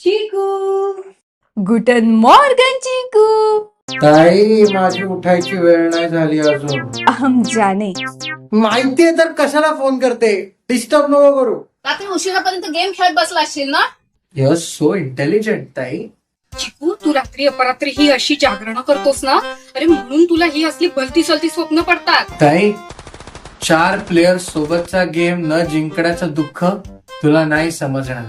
चिकू. गुटन मॉर्गन चिकू. ताई माझी उठायची वेळ नाही झाली अजून. हम जाने. माहितीये तर कशाला फोन करते? डिस्टर्ब नको करू. रात्री उशिरापर्यंत गेम खेळत बसला असशील ना? यस सो इंटेलिजंट ताई. चिकू तू रात्री अपरात्री ही अशी जागरण करतोस ना? अरे म्हणून तुला ही असली भलती सलती स्वप्न पडतात. ताई चार प्लेयर सोबतचा गेम न जिंकण्याचं दुःख तुला नाही समजणार.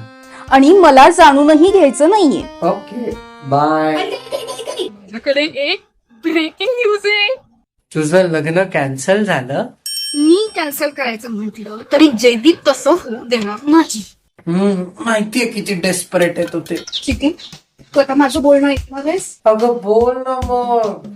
आणि मला जाणूनही घ्यायचं नाहीये. ओके बाय माझ्याकडे एक ब्रेकिंग न्यूज आहे. तुझं लग्न कॅन्सल झालं? मी कॅन्सल करायचं म्हटलं तरी जयदीप तसं होऊ देणार नाही. हम्म, माहितीये किती डेस्परेट आहे तू ते चिकू तू आता माझं बोलणं ऐकणार आहेस अगं बोल ना मग.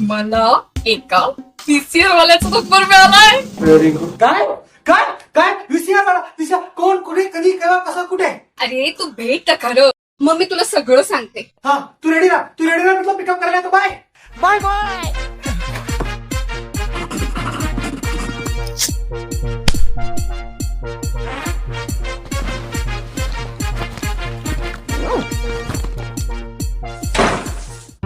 मला एका पीसीआर वाल्याचा नंबर मिळालाय व्हेरी गुड काय काय काय विसया मला विसया कोण कुठे कधी केव्हा कसा कुठे अरे तू भेट खरं मग मी तुला सगळं सांगते. हा तू रेडी राहा तू रेडी राहा म्हटलं पिकअप करायला तर बाय बाय बाय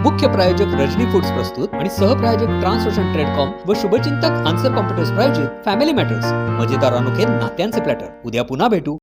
मुख्य प्रायोजक रजनी फूड्स प्रस्तुत आणि सहप्रायोजक ट्रान्सोशन ट्रेडकॉम व शुभचिंतक आन्सर कॉम्प्युटर्स प्रायोजित फॅमिली मॅटर्स मजेदार अनोखे नात्यांचे प्लॅटर उद्या पुन्हा भेटू.